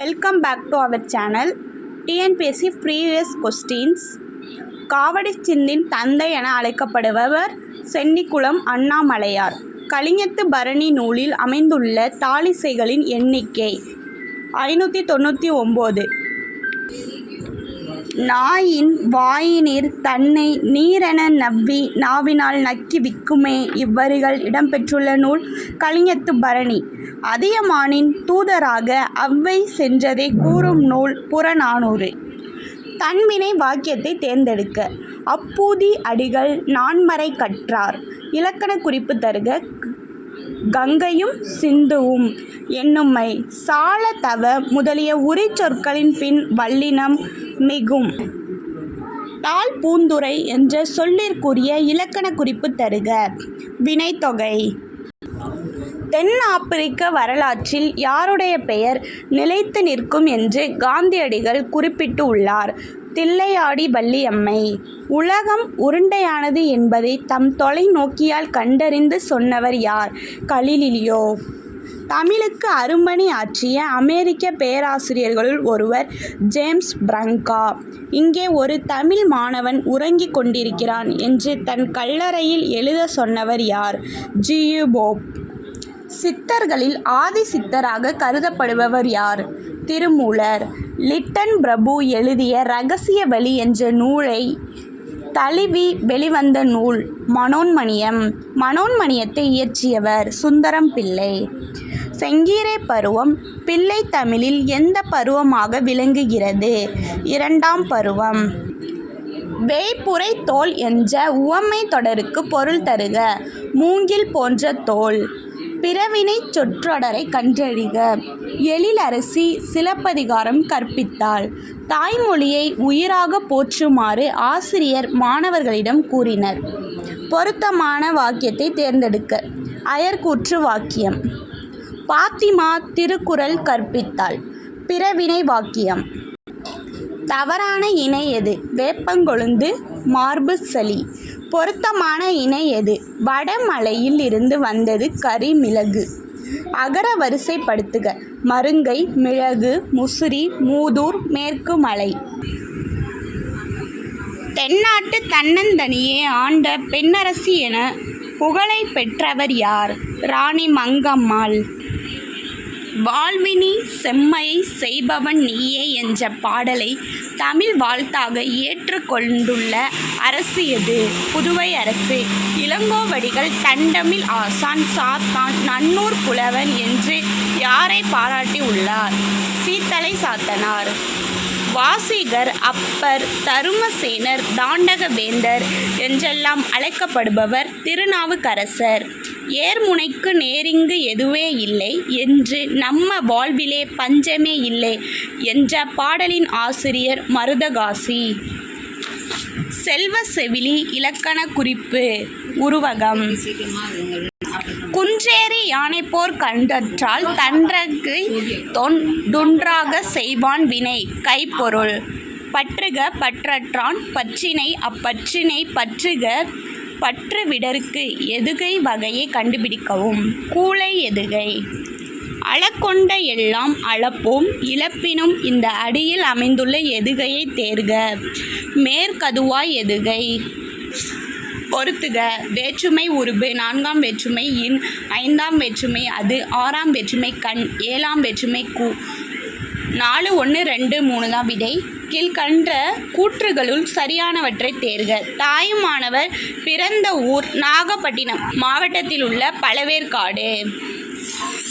Welcome back to our channel TNPSC previous questions காவடி சிந்தின் தந்தை என அழைக்கப்படுபவர் சென்னிக்குளம் அண்ணாமலையார். கலிங்கத்து பரணி நூலில் அமைந்துள்ள தாளிசைகளின் எண்ணிக்கை ஐநூற்றி தொண்ணூற்றி ஒம்பது. நாயின் வாயினிற் தன்னை நீரென நவ்வி நாவினால் நக்கி விக்குமே. இவ்வரிகள் இடம்பெற்றுள்ள நூல் கலிங்கத்து பரணி. அதியமானின் தூதராக அவ்வை சென்றதை கூறும் நூல் புறநானூறு. தன்வினை வாக்கியத்தை தேர்ந்தெடுக்க. அப்பூதி அடிகள் நான்மறை கற்றார். இலக்கண குறிப்பு தருக கங்கையும் சிந்துவும் என்னும்மை சால தவ முதலிய உரி சொற்களின் பின் வல்லினம் மிகும். தாழ் பூந்துரை என்ற சொல்லிற்குரிய இலக்கண குறிப்பு தருக. வினைத்தொகை. தென் ஆப்பிரிக்க வரலாற்றில் யாருடைய பெயர் நிலைத்து நிற்கும் என்று காந்தியடிகள் குறிப்பிட்டு உள்ளார். தில்லையாடி வள்ளியம்மை உலகம் உருண்டையானது என்பதை தம் தொலைநோக்கியால் கண்டறிந்து சொன்னவர் யார்? கலிலியோ தமிழுக்கு அரும்பணி ஆற்றிய அமெரிக்க பேராசிரியர்களுள் ஒருவர் ஜேம்ஸ் பிரங்கா. இங்கே ஒரு தமிழ் மாணவன் உறங்கிக் கொண்டிருக்கிறான் என்று தன் கல்லறையில் எழுத சொன்னவர் யார்? G U Pope. சித்தர்களில் ஆதி சித்தராக கருதப்படுபவர் யார்? திருமூலர் லிட்டன் பிரபு எழுதிய ரகசிய வழி என்ற நூலை தழுவி வெளிவந்த நூல் மனோன்மணியம். மனோன்மணியத்தை இயற்றியவர் சுந்தரம் பிள்ளை. செங்கீரை பருவம் பிள்ளை தமிழில் எந்த பருவமாக விளங்குகிறது? இரண்டாம் பருவம். வேய்புரை தோல் என்ற உவமை தொடருக்கு பொருள் தருக. மூங்கில் போன்ற தோல். பிறவினை சொற்றொடரை கண்டறிக. எழிலரசி சிலப்பதிகாரம் கற்பித்தாள். தாய்மொழியை உயிராக போற்றுமாறு ஆசிரியர் மாணவர்களிடம் கூறினர். பொருத்தமான வாக்கியத்தை தேர்ந்தெடுக்க. அயர்கூற்று வாக்கியம். பாத்திமா திருக்குறள் கற்பித்தாள். பிறவினை வாக்கியம். தவறான இணை எது? வேப்பங்கொழுந்து மார்பு சளி பொருத்தமான இணை எது? வடமலையில் இருந்து வந்தது கரிமிளகு. அகர வரிசைப்படுத்துக. மருங்கை மிளகு முசிறி மூதூர் மேற்கு மலை தென்னாட்டு தன்னந்தனியே ஆண்ட பெண்ணரசி என புகழை பெற்றவர் யார்? ராணி மங்கம்மாள். வாழ்வினி செம்மையை செய்பவன் நீயே என்ற பாடலை தமிழ் வாழ்த்தாக ஏற்றுக்கொண்டுள்ள அரசு எது? புதுவை அரசு. இளங்கோவடிகள் தண்டமிழ் ஆசான் சாத்தான் நன்னூர் புலவன் என்று யாரை பாராட்டி உள்ளார்? சீத்தலை சாத்தனார். வாசிகர் அப்பர் தருமசேனர் தாண்டகவேந்தர் என்றெல்லாம் அழைக்கப்படுபவர் திருநாவுக்கரசர். ஏர்முனைக்கு நேரிங்கு எதுவே இல்லை என்று நம்ம வாழ்விலே பஞ்சமே இல்லை என்ற பாடலின் ஆசிரியர் மருதகாசி. செல்வ செவிலி இலக்கண குறிப்பு உருவகம். குன்றேறி யானைப்போர் கண்டற்றால் தன்றகு தொன்றுன்றாக செய்வான் வினை கைப்பொருள். பற்றுக பற்றற்றான் பற்றினை அப்பற்றினை பற்றுக பற்று விடற்கு எதுகை வகையை கண்டுபிடிக்கவும். கூளை எதுகை? அளக்கொண்ட எல்லாம் அளப்போம். இழப்பினும் இந்த அடியில் அமைந்துள்ள எதுகையை தேர்க. மேற்கதுவாய் எதுகை? பொறுத்துக. வேற்றுமை உருபு. நான்காம் வேற்றுமை இன். ஐந்தாம் வேற்றுமை அது. ஆறாம் வேற்றுமை கண். ஏழாம் வேற்றுமை கு. நாலு ஒன்று ரெண்டு மூணு தான் விடை. கீழ்கண்ட கூற்றுகளுள் சரியானவற்றை தேர்க. தாயுமானவர் பிறந்த ஊர் நாகப்பட்டினம் மாவட்டத்தில் உள்ள பழவேற்காடு.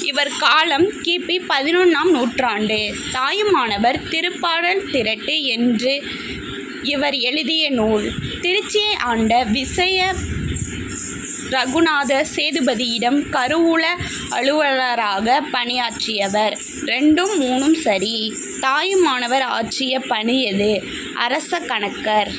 இவர் காலம் கிபி பதினொன்றாம் நூற்றாண்டு. தாயுமானவர் திருப்பாடல் திரட்டு என்று இவர் எழுதிய நூல். திருச்சியை ஆண்ட விசய ரகுநாத சேதுபதியிடம் கருவூல அலுவலராக பணியாற்றியவர். ரெண்டும் மூணும் சரி. தாயுமானவர் ஆற்றிய பணி எது? அரச கணக்கர்.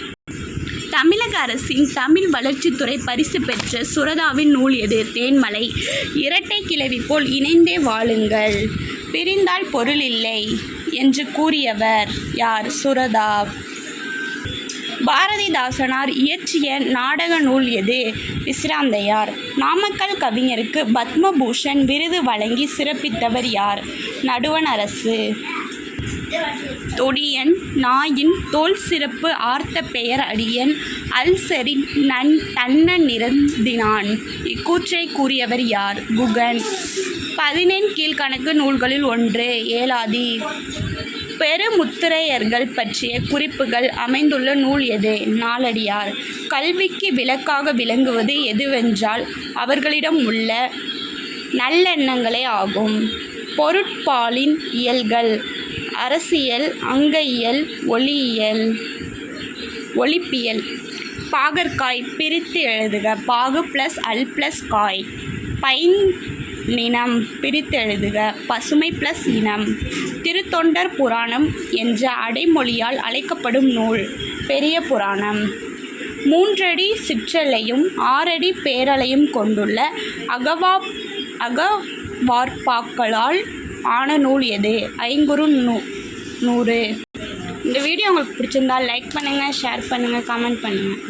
தமிழக அரசின் தமிழ் வளர்ச்சித்துறை பரிசு பெற்ற சுரதாவின் நூல் எது? தேன்மலை. இரட்டை கிளவி போல் இணைந்தே வாழுங்கள். பிரிந்தால் பொருள் இல்லை என்று கூறியவர் யார்? சுரதா. பாரதிதாசனார் இயற்றிய நாடக நூல் எது? விசிராந்தையார். நாமக்கல் கவிஞருக்கு பத்மபூஷன் விருது வழங்கி சிறப்பித்தவர் யார்? நடுவண் அரசு. தொடியன் நாயின் தோல் சிறப்பு ஆர்த்த பெயர் அடியன் அல்சரின் நன் தன்ன நிறந்தினான். இக்கூற்றை கூறியவர் யார்? குகன். பதினெண் கீழ்கணக்கு நூல்களில் ஒன்று ஏலாதி. பெருமுத்திரையர்கள் பற்றிய குறிப்புகள் அமைந்துள்ள நூல் எது? நாலடியார். கல்விக்கு விளக்காக விளங்குவது எதுவென்றால் அவர்களிடம் உள்ள நல்லெண்ணங்களே ஆகும். பொருட்பாலின் இயல்கள். அரசியல் அங்கயியல் ஒளியியல் ஒளிப்பியல். பாகற்காய் பிரித்து எழுதுக. பாகு ப்ளஸ் அல் ப்ளஸ் காய். பைன் நினம் பிரித்தெழுதுக. பசுமை ப்ளஸ் இனம். திருத்தொண்டர் புராணம் என்ற அடைமொழியால் அழைக்கப்படும் நூல். பெரிய புராணம். மூன்றடி சிற்றலையும் ஆறடி பேரலையும் கொண்டுள்ள அகவா அகவார்பாக்களால் ஆன நூல் எது? ஐங்குறு நூ நூறு. இந்த வீடியோ உங்களுக்கு பிடிச்சிருந்தா லைக் பண்ணுங்கள் ஷேர் பண்ணுங்கள் கமெண்ட் பண்ணுங்கள்